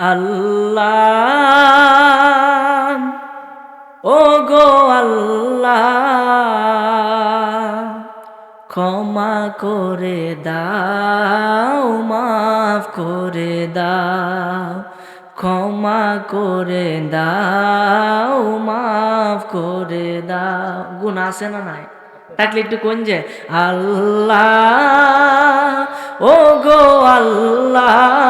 আল্লাহ। ও গো আল্লাহ, ক্ষমা করে দাও, মাফ করে দাও, ক্ষমা করে দাও, মাফ করে দাও। গুণ আছে না নাই? থাকলে একটু কোন যে? আল্লাহ ও গো আল্লাহ।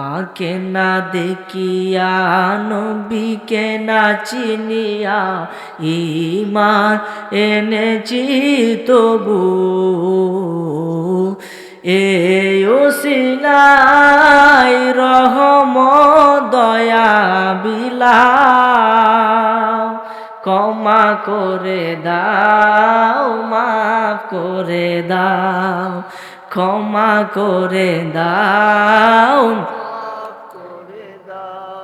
তোমাকে না দেখিয়া, নবীকে না চিনিয়া ইমান এনেছি তবু। এ ওসিলাই রহম দয়া বিলা, ক্ষমা করে দাও, মাফ করে দাও, ক্ষমা করে দাও।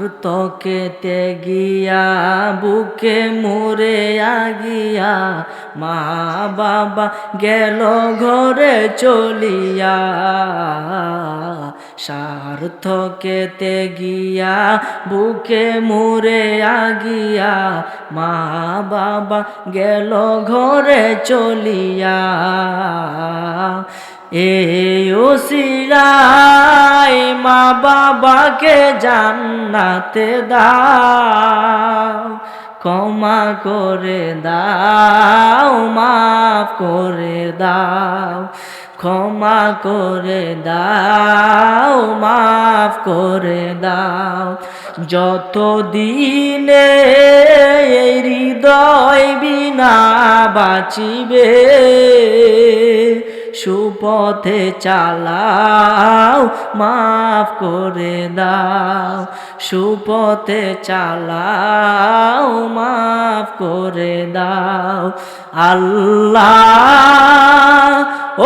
সার্থকেতে গিয়া বুকে মরে আগিয়া, মা বাবা গেল ঘরে চলিয়া। সার্থকেতে গিয়া বুকে মরে আগিয়া, মা বাবা গেল ঘরে চলিয়া। এ ওসিলাই মা বাবাকে জান্নাতে দাও। ক্ষমা করে দাও, মাফ করে দাও। ক্ষমা করে দাও, মাফ করে দাও। যত দিনে হৃদয় বিনা বাঁচিবে সুপথে চালাও মাফ করে দাও। সুপথে চালাও মাফ করে দাও। আল্লাহ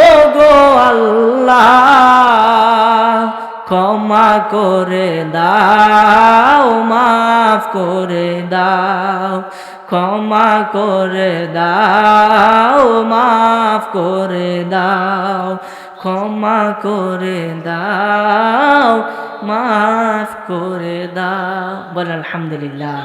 ও গো আল্লাহ ক্ষমা করে দাও, মাফ করে দাও, ক্ষমা করে দাও, মাফ করে দাও, ক্ষমা করে দাও, মাফ করে দাও, বল আলহামদুলিল্লাহ।